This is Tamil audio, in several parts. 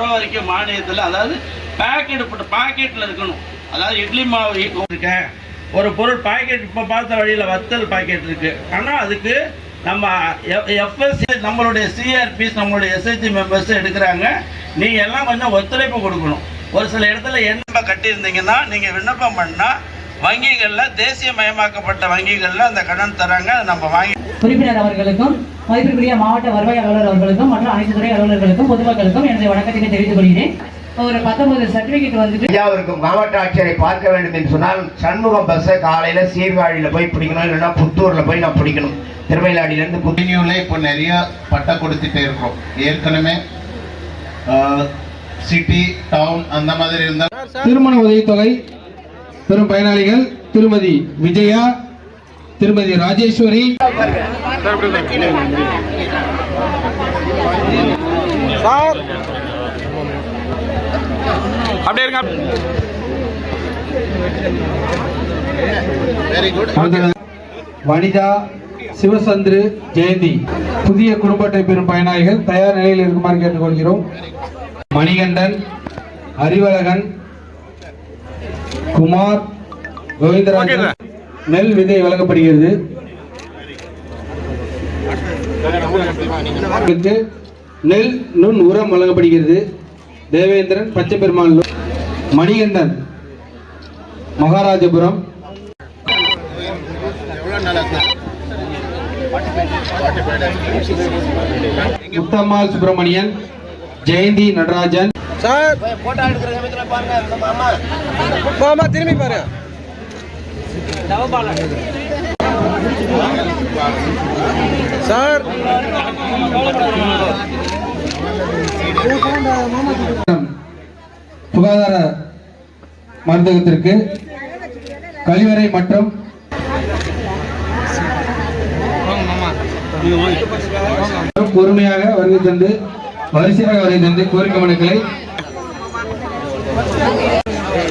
வரைக்கும் மானியத்தில் அதாவது பேக்கெட் போட்டு பாக்கெட்டில் இருக்கணும். அதாவது இட்லி மாவு இருக்கேன் ஒரு பொருள் பாக்கெட் இப்போ பார்த்த வழியில் வத்தல் பாக்கெட் இருக்கு. ஆனால் அதுக்கு நம்ம எஃப்எஸ்சி நம்மளுடைய சிஆர்பிஸ் நம்மளுடைய எஸ்ஹெச்சி மெம்பர்ஸ் எடுக்கிறாங்க. நீங்கள் எல்லாம் கொஞ்சம் ஒத்துழைப்பு கொடுக்கணும். ஒரு சில இடத்துல என்ன கட்டியிருந்தீங்கன்னா நீங்கள் விண்ணப்பம் பண்ணால் வங்கிகளில் தேசியமயமாக்கப்பட்ட வங்கிகளில் அந்த கடன் தராங்க அதை நம்ம வாங்கி உறுப்பினர் அவர்களுக்கும் மதிப்பிற்குரிய மாவட்ட வருவாய் அலுவலர் அவர்களுக்கும் மற்றும் அனைத்து துறை அலுவலர்களுக்கும் பொதுமக்களுக்கும் எனது வணக்கத்தினை தெரிவித்துக் கொள்கிறேன் ஒரு பத்தொன்பது சர்டிபிகேட் வந்துட்டு ஐயாவிற்கும் மாவட்ட ஆட்சியரை பார்க்க வேண்டும் என்று சொன்னால் சண்முகம் பஸ்ஸை காலையில சீர்காழியில போய் பிடிக்கணும் இல்லைன்னா புத்தூர்ல போய் நான் பிடிக்கணும். திருமயிலாடியில இருந்து புத்தூர் ரெவென்யூல இப்போ நிறைய பட்டா கொடுத்துட்டே இருக்கோம் ஏற்கனவே சிட்டி டவுன் அந்த மாதிரி இருந்தா திருமண உதவித்தொகை பெறும் பயனாளிகள் திருமதி விஜயா திருமதி ராஜேஸ்வரி. வெரி குட் அடுத்தது வனிதா சிவசந்திரு ஜெயந்தி. புதிய குடும்ப அட்டை பெறும் பயனாளிகள் தயார் நிலையில் இருக்குமாறு கேட்டுக்கொள்கிறோம். மணிகண்டன் அறிவழகன் குமார் கோவிந்தராஜன் நெல் விதை வழங்கப்படுகிறது. நெல் நுண் உரம் வழங்கப்படுகிறது. தேவேந்திரன் பச்சை பெருமாள் மணிகண்டன் மகாராஜபுரம். எவ்வளவு நாளா சார் முத்தம்மாள் திரும்பி பாருங்க சார். சுகாதார மருந்தகத்திற்கு கழிவறை மற்றும் பொறுமையாக வருகை தந்து வரிசையாக வருகை தந்து கோரிக்கை மனுக்களை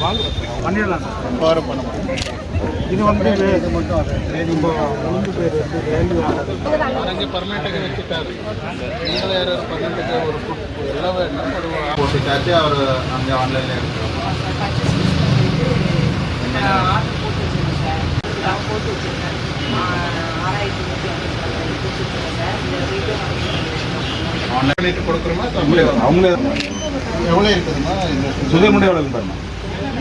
பண்ணிடலாம் சார் பண்ண முடியும் இது வந்து இது மட்டும் அது இப்போ வந்து பேர் வந்து வேல்யூ வச்சுட்டாரு ஒரு வேணும் ஒரு போட்டுட்டாச்சு அவர் அங்கே ஆன்லைனில் எடுக்கிறோம் ஆன்லைன் கொடுக்குறோமா அவங்களே அவங்களே எவ்வளோ இருக்குதுமா இந்த சுதேமுடைய எவ்வளோ பாருங்க.